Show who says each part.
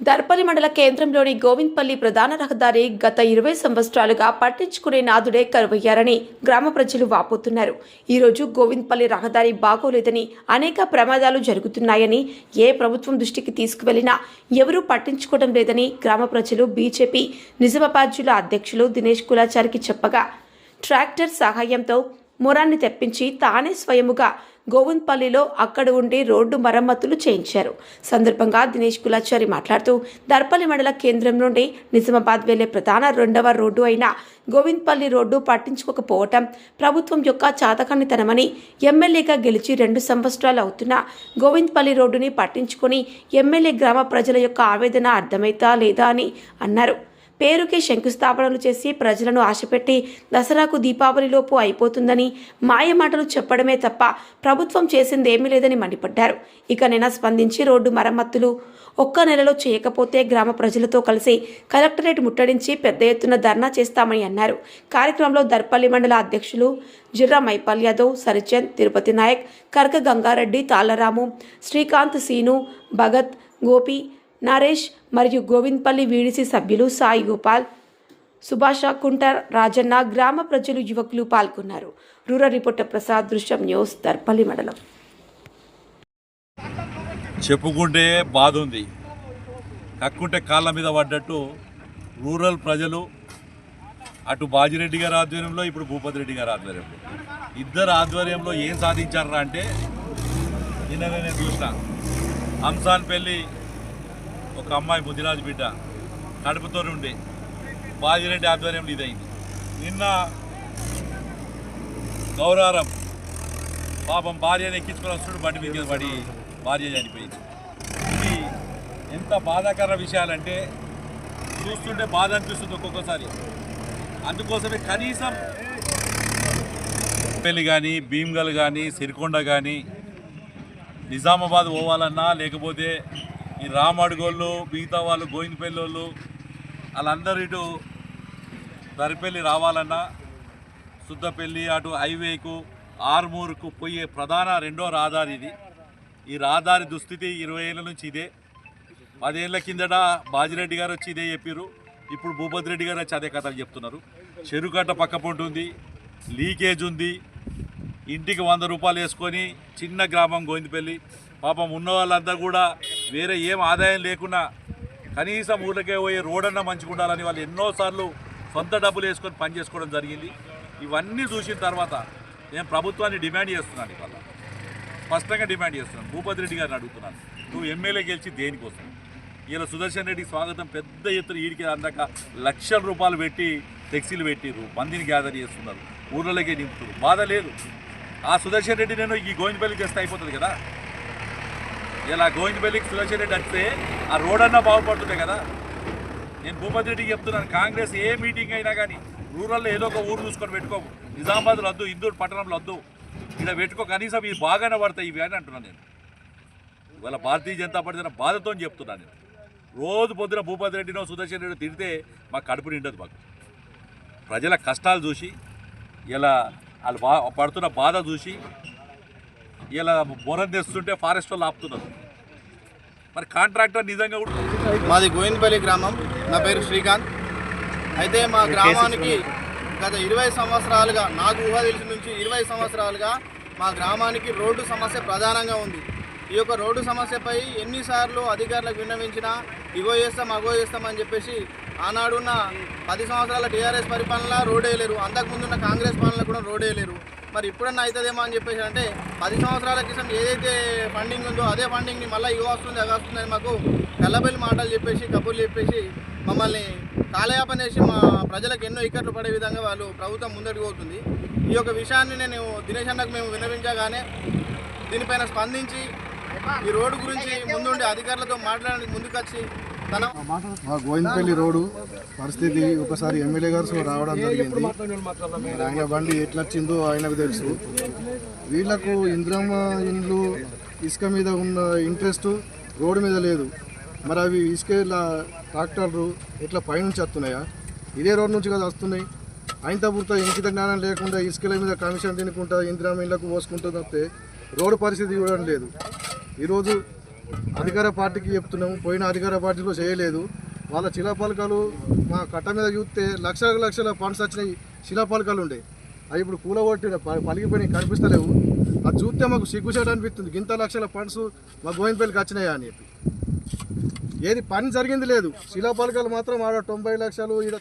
Speaker 1: దర్పల్లి మండల కేంద్రంలోని గోవింద్పల్లి ప్రధాన రహదారి గత ఇరవై సంవత్సరాలుగా పట్టించుకునే నాదుడే కరువయ్యారని గ్రామ ప్రజలు వాపోతున్నారు. ఈరోజు గోవింద్పల్లి రహదారి బాగోలేదని అనేక ప్రమాదాలు జరుగుతున్నాయని ఏ ప్రభుత్వం దృష్టికి తీసుకువెళ్ళినా ఎవరూ పట్టించుకోవడం లేదని గ్రామ ప్రజలు బీజేపీ నిజామాబాద్ జిల్లా అధ్యక్షులు దినేష్ కులాచారికి చెప్పగా ట్రాక్టర్ సహాయంతో మురాన్ని తెప్పించి తానే స్వయముగా గోవింద్పల్లిలో అక్కడ ఉండి రోడ్డు మరమ్మతులు చేయించారు. సందర్భంగా దినేష్ కులాచారి మాట్లాడుతూ దర్పల్లి మండల కేంద్రం నుండి నిజామాబాద్ వెళ్ళే ప్రధాన రెండవ రోడ్డు అయిన గోవింద్పల్లి రోడ్డు పట్టించుకోకపోవటం ప్రభుత్వం యొక్క చాతకానితనమని ఎమ్మెల్యేగా గెలిచి రెండు సంవత్సరాలు అవుతున్న గోవింద్పల్లి రోడ్డుని పట్టించుకొని ఎమ్మెల్యే గ్రామ ప్రజల యొక్క ఆవేదన అర్థమైతా లేదా అని అన్నారు. పేరుకే శంకుస్థాపనలు చేసి ప్రజలను ఆశపెట్టి దసరాకు దీపావళిలోపు అయిపోతుందని మాయమాటలు చెప్పడమే తప్ప ప్రభుత్వం చేసిందేమీ లేదని మండిపడ్డారు. ఇకనైనా స్పందించి రోడ్డు మరమ్మతులు ఒక్క నెలలో చేయకపోతే గ్రామ ప్రజలతో కలిసి కలెక్టరేట్ ముట్టడించి పెద్ద ఎత్తున ధర్నా చేస్తామని అన్నారు. కార్యక్రమంలో దర్పల్లి మండల అధ్యక్షులు జిర్రా మైపాల్ యాదవ్ సరిచంద్ తిరుపతి నాయక్ కర్క గంగారెడ్డి తాళరాము శ్రీకాంత్ సీను భగత్ గోపి నరేష్ మరియు గోవింద్పల్లి వీడిసి సభ్యులు సాయి గోపాల్ సుభాష కుంటర్ రాజన్న గ్రామ ప్రజలు యువకులు పాల్గొన్నారు. రూరల్ రిపోర్టర్ ప్రసాద్ దృశ్యం న్యూస్ దర్పల్లి మండలం.
Speaker 2: చెప్పుకుంటే బాధ ఉంది కక్కుంటే కాళ్ళ మీద పడ్డట్టు రూరల్ ప్రజలు అటు బాజిరెడ్డి గారి ఆధ్వర్యంలో ఇప్పుడు భూపతి రెడ్డి గారి ఆధ్వర్యంలో. ఇద్దరు ఆధ్వర్యంలో ఏం సాధించారా అంటే నిన్న నేను చూసిన హంసాన్ పెళ్ళి ఒక అమ్మాయి బుద్ధిరాజు బిడ్డ కడుపుతో ఉండే బాజిరెడ్డి ఆధ్వర్యంలో ఇదైంది. నిన్న గౌరారం పాపం భార్యను ఎక్కించుకుని వస్తుడు బండి మీద పడి భార్య చనిపోయింది. ఇది ఎంత బాధాకర విషయాలంటే చూస్తుంటే బాధ అనిపిస్తుంది ఒక్కొక్కసారి. అందుకోసమే కనీసం పెళ్ళి కానీ భీమ్గల్ కానీ సిరికొండ కానీ నిజామాబాద్ పోవాలన్నా లేకపోతే ఈ రామడుగోళ్ళు మిగతా వాళ్ళు గోవిందపల్లి వాళ్ళు వాళ్ళందరూ ఇటు దరిపల్లి రావాలన్నా శుద్ధపల్లి అటు హైవేకు ఆర్మూర్కు పోయే ప్రధాన రెండో రహదారి ఇది. ఈ రహదారి దుస్థితి ఇరవై ఏళ్ళ నుంచి ఇదే. పదేళ్ళ కిందట బాజిరెడ్డి గారు వచ్చి ఇదే చెప్పారు ఇప్పుడు భూపతి రెడ్డి గారు వచ్చి అదే కథలు చెప్తున్నారు. చెరుకట్ట పక్క పొంటి ఉంది లీకేజ్ ఉంది ఇంటికి వంద రూపాయలు వేసుకొని చిన్న గ్రామం గోవిందపల్లి. పాపం ఉన్న వాళ్ళంతా కూడా వేరే ఏం ఆదాయం లేకుండా కనీసం ఊళ్ళకే పోయే రోడన్న మంచిగా ఉండాలని వాళ్ళు ఎన్నోసార్లు సొంత డబ్బులు వేసుకొని పని చేసుకోవడం జరిగింది. ఇవన్నీ చూసిన తర్వాత నేను ప్రభుత్వాన్ని డిమాండ్ చేస్తున్నాను ఇవాళ. స్పష్టంగా డిమాండ్ చేస్తున్నాను. భూపతి రెడ్డి గారిని అడుగుతున్నాను. నువ్వు ఎమ్మెల్యే గెలిచి దేనికోసం? ఇలా సుదర్శన్ రెడ్డికి స్వాగతం పెద్ద ఎత్తున ఈడికి అందాక లక్షల రూపాయలు పెట్టి టెక్సీలు పెట్టిర్రు. మందిని గ్యాదర్ చేస్తున్నారు. ఊర్లలోకి నింపుతున్నారు. బాధ లేదు. ఆ సుదర్శన్ రెడ్డి నేను ఈ గోవిందపల్లికి చేస్తే అయిపోతుంది కదా? ఇలా గోవిందపల్లికి సుదర్శన్ రెడ్డి వస్తే ఆ రోడ్ అన్నా బాగుపడుతుండే కదా? నేను భూపతి రెడ్డికి చెప్తున్నాను కాంగ్రెస్ ఏ మీటింగ్ అయినా కానీ రూరల్లో ఏదో ఒక ఊరు చూసుకొని పెట్టుకోము నిజామాబాద్లో వద్దు ఇందూరు పట్టణంలో వద్దు ఇలా పెట్టుకో కనీసం ఇవి బాగానే పడతాయి ఇవి అని అంటున్నాను నేను. ఇవాళ భారతీయ జనతా పార్టీ తన బాధతో చెప్తున్నాను నేను. రోజు పొద్దున భూపతి రెడ్డినో సుదర్శన్ రెడ్డి తిడితే మాకు కడుపు నిండదు మాకు. ప్రజల కష్టాలు చూసి ఇలా వాళ్ళు బా పడుతున్న బాధ చూసి ఇలా బొరం తెస్తుంటే ఫారెస్ట్ వాళ్ళు ఆపుతున్నారు. మరి కాంట్రాక్టర్ నిజంగా కూడా
Speaker 3: మాది గోవిందపల్లి గ్రామం. నా పేరు శ్రీకాంత్. అయితే మా గ్రామానికి గత ఇరవై సంవత్సరాలుగా నాకు ఊహ తెలిసి నుంచి ఇరవై సంవత్సరాలుగా మా గ్రామానికి రోడ్డు సమస్య ప్రధానంగా ఉంది. ఈ యొక్క రోడ్డు సమస్యపై ఎన్నిసార్లు అధికారులకు విన్నవించినా ఇగో చేస్తాం అగో చేస్తాం అని చెప్పేసి ఆనాడున్న పది సంవత్సరాల టీఆర్ఎస్ పరిపాలన రోడ్ వేయలేరు అంతకుముందున్న కాంగ్రెస్ పాలన కూడా రోడ్ వేయలేరు మరి ఇప్పుడన్నా అవుతుందేమో అని చెప్పేసి అంటే పది సంవత్సరాల క్రితం ఏదైతే ఫండింగ్ ఉందో అదే ఫండింగ్ని మళ్ళీ ఇగో వస్తుంది అది వస్తుంది అని మాకు కల్లబెల్లి మాటలు చెప్పేసి కబుర్లు చెప్పేసి మమ్మల్ని కాలయాపన చేసి మా ప్రజలకు ఎన్నో ఇక్కట్లు పడే విధంగా వాళ్ళు ప్రభుత్వం ముందడుగు అవుతుంది ఈ యొక్క విషయాన్ని నేను దినేష్ అన్నకు మేము విన్నవించగానే దీనిపైన స్పందించి ఈ రోడ్డు గురించి ముందుండి అధికారులతో మాట్లాడడానికి ముందుకొచ్చి
Speaker 4: మా గోవిందపల్లి రోడ్డు పరిస్థితి ఒకసారి ఎమ్మెల్యే గారు రావడం జరిగింది. ఆయన బండి ఎట్లా వచ్చిందో ఆయనకు తెలుసు. వీళ్ళకు ఇంద్రమ్మ ఇండ్లు ఇసుక మీద ఉన్న ఇంట్రెస్ట్ రోడ్డు మీద లేదు. మరి అవి ఇసుక ట్రాక్టర్లు ఇట్లా పైనుంచి వస్తున్నాయా? ఇదే రోడ్ నుంచి కదా వస్తున్నాయి. అయినతపురతో ఇంకిత జ్ఞానం లేకుండా ఇసుకల మీద కమిషన్ తినుకుంటా ఇందిరామ ఇళ్ళకు పోసుకుంటూ తప్పితే రోడ్డు పరిస్థితి చూడడం లేదు. ఈరోజు అధికార పార్టీకి చెప్తున్నాము. పోయిన అధికార పార్టీలో చేయలేదు. వాళ్ళ శిలాపలకాలు మా కట్ట మీద చూస్తే లక్షల లక్షల ఫండ్స్ వచ్చినాయి. శిలాపలకాలు ఉండే. అవి ఇప్పుడు కూలగొట్టి ప- పలిగిపోయినాయి కనిపిస్తలేవు. అది చూస్తే మాకు సిగ్గుచేట అనిపిస్తుంది. ఇంత లక్షల ఫండ్స్ మా గోవిందపల్లికి వచ్చినాయా అని చెప్పి. ఏది పని జరిగింది లేదు. శిలాపలకాలు మాత్రం ఆడ తొంభై లక్షలు ఈడ